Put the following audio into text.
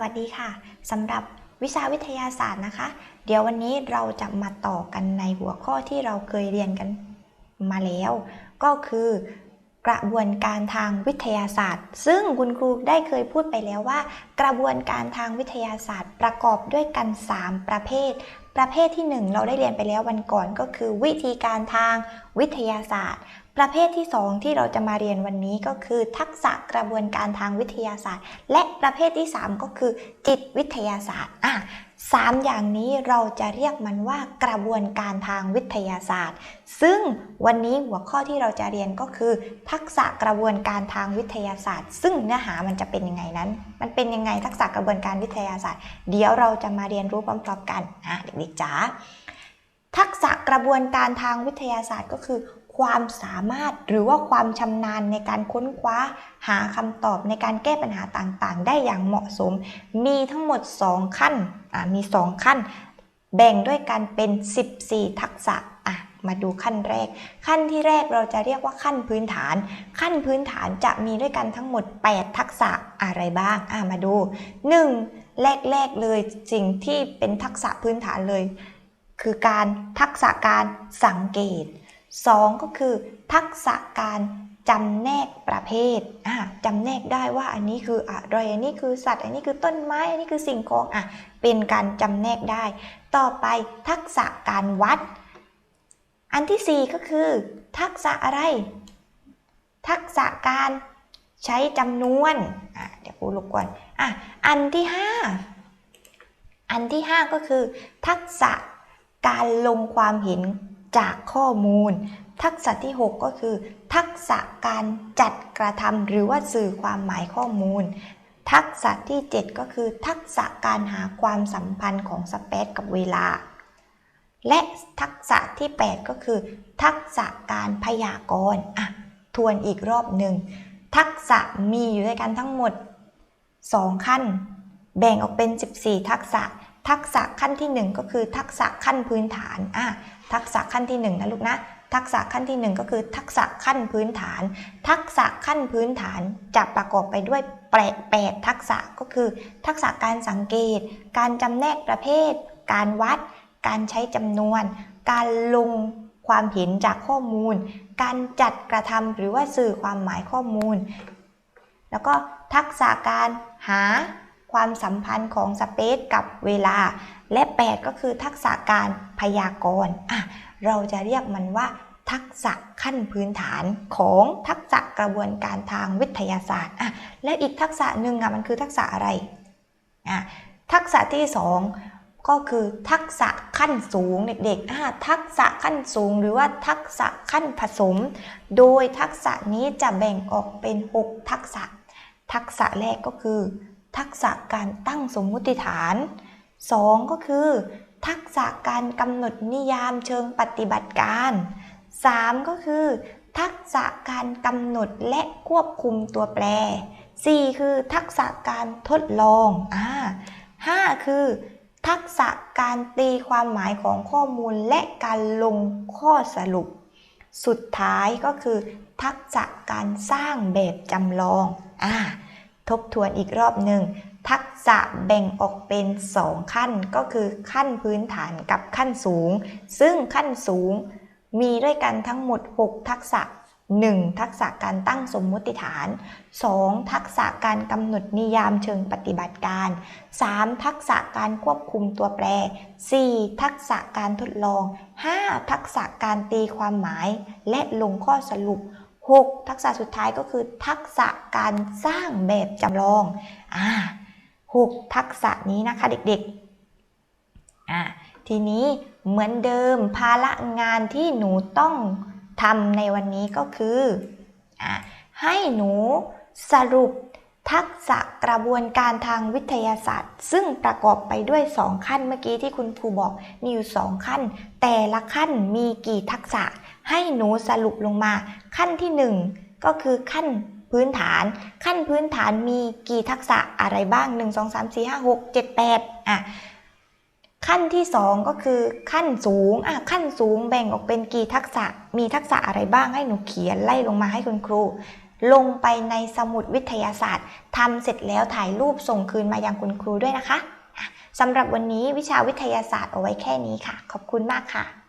วัสดีค่ะสำหรับวิชาวิทยาศาสตร์นะคะ เดี๋ยววันนี้เราจะมาต่อกันในหัวข้อที่เราเคยเรียนกันมาแล้ว ก็คือกระบวนการทางวิทยาศาสตร์ ซึ่งคุณครูได้เคยพูดไปแล้วว่า กระบวนการทางวิทยาศาสตร์ ประกอบด้วยกัน 3 ประเภท ประเภทที่ 1 เราได้เรียนไปแล้ววันก่อนก็คือ วิธีการทางวิทยาศาสตร์ ประเภทที่ 2 ที่เราจะมาเรียนวันนี้ก็คือ ทักษะกระบวนการทางวิทยาศาสตร์ และประเภทที่ 3 ก็คือ จิตวิทยาศาสตร์อะสามอย่างนี้เราจะเรียกมันว่ากระบวนการทางวิทยาศาสตร์ ซึ่งวันนี้หัวข้อที่เราจะเรียนก็คือ ทักษะกระบวนการทางวิทยาศาสตร์ ซึ่งเนื้อหามันจะเป็นยังไงนั้น มันเป็นยังไงทักษะกระบวนการวิทยาศาสตร์ เดี๋ยวเราจะมาเรียนรู้พร้อมๆกันอะเด็กๆจ๋าทักษะกระบวนการทางวิทยาศาสตร์ก็คือ ความสามารถหรือว่าความชำนาญในการค้นคว้า หาคำตอบในการแก้ปัญหาต่างๆ ได้อย่างเหมาะสม มีทั้งหมด 2 ขั้นมี 2 ขั้น แบ่งด้วยกันเป็น 14 ทักษะมาดูขั้นแรก ขั้นที่แรกเราจะเรียกว่าขั้นพื้นฐาน ขั้นพื้นฐานจะมีด้วยกันทั้งหมด 8 ทักษะอะไรบ้างมาดู 1. แรก ๆ เลยสิ่งที่เป็นทักษะพื้นฐานเลย คือการทักษะการสังเกต 2 ก็คือทักษะการจำแนกประเภทอะจำแนกได้ว่าอันนี้คืออะไร อันนี้คือสัตว์ อันนี้คือต้นไม้ อันนี้คือสิ่งของอะเป็นการจำแนกได้ ต่อไปทักษะการวัด อันที่ 4 ก็คือ ทักษะอะไร ทักษะการใช้จำนวนอะเดี๋ยวครูลบก่อนอะอันที่ 5 อันที่ 5 ก็คือ ทักษะการลงความเห็น จากข้อมูล ทักษะที่ 6 ก็คือ ทักษะการจัดกระทำหรือว่าสื่อความหมายข้อมูล ทักษะที่ 7 ก็คือ ทักษะการหาความสัมพันธ์ของสเปซกับเวลา และทักษะที่ 8 ก็คือ ทักษะการพยากรณ์อะทวนอีกรอบหนึ่งทักษะมีอยู่ด้วยกันทั้งหมด 2 ขั้น แบ่งออกเป็น 14 ทักษะ ทักษะขั้นที่ 1 ก็คือทักษะขั้นพื้นฐานอะทักษะขั้นที่1นะลูกนะ ทักษะขั้นที่ 1 ก็คือทักษะขั้นพื้นฐาน ทักษะขั้นพื้นฐานจะประกอบไปด้วยแปดแปดทักษะก็คือ ทักษะการสังเกต การจำแนกประเภท การวัด การใช้จำนวน การลงความเห็นจากข้อมูล การจัดกระทำหรือว่าสื่อความหมายข้อมูล แล้วก็ทักษะการหา ความสัมพันธ์ของสเปซกับเวลา และ 8 ก็คือทักษะการพยากรณ์อะเราจะเรียกมันว่า ทักษะขั้นพื้นฐานของทักษะกระบวนการทางวิทยาศาสตร์อะและอีกทักษะหนึ่งอะมันคือทักษะอะไรอะทักษะที่สองก็คือทักษะขั้นสูงเด็กๆอะทักษะขั้นสูงหรือว่าทักษะขั้นผสม โดยทักษะนี้จะแบ่งออกเป็น 6 ทักษะ ทักษะแรกก็คือ ทักษะการตั้งสมมุติฐาน 2 ก็คือ ทักษะการกำหนดนิยามเชิงปฏิบัติการ 3 ก็คือ ทักษะการกำหนดและควบคุมตัวแปร 4 คือ ทักษะการทดลองอ่า 5 คือ ทักษะการตีความหมายของข้อมูลและการลงข้อสรุป สุดท้ายก็คือ ทักษะการสร้างแบบจำลองอ่า ทบทวนอีกรอบหนึ่ง ทักษะแบ่งออกเป็น 2 ขั้นก็คือขั้นพื้นฐานกับขั้นสูง ซึ่งขั้นสูงมีด้วยกันทั้งหมด 6 ทักษะ 1. ทักษะการตั้งสมมุติฐาน 2. ทักษะการกำหนดนิยามเชิงปฏิบัติการ 3. ทักษะการควบคุมตัวแปร 4. ทักษะการทดลอง 5. ทักษะการตีความหมาย และลงข้อสรุป 6. ทักษะสุดท้ายก็คือทักษะการสร้างแบบจำลองอ่า6ทักษะนี้นะคะเด็กๆอ่าทีนี้เหมือนเดิมภาระงานที่หนูต้องทำในวันนี้ก็คืออ่าให้หนูสรุปทักษะกระบวนการทางวิทยาศาสตร์ ซึ่งประกอบไปด้วย 2 ขั้นเมื่อกี้ที่คุณครูบอกมีอยู่ 2 ขั้น แต่ละขั้นมีกี่ทักษะ ให้หนูสรุปลงมา ขั้นที่ 1 ก็คือขั้นพื้นฐาน ขั้นพื้นฐานมีกี่ทักษะอะไรบ้าง 1 2 3 4 5 6 7 8อะขั้นที่ 2 ก็คือขั้นสูงอะขั้นสูงแบ่งออกเป็นกี่ทักษะ มีทักษะอะไรบ้างให้หนูเขียนไล่ลงมาให้คุณครู ลงไปในสมุดวิทยาศาสตร์ทำเสร็จแล้วถ่ายรูปส่งคืนมายังคุณครูด้วยนะคะอะสำหรับวันนี้วิชาวิทยาศาสตร์เอาไว้แค่นี้ค่ะ ขอบคุณมากค่ะ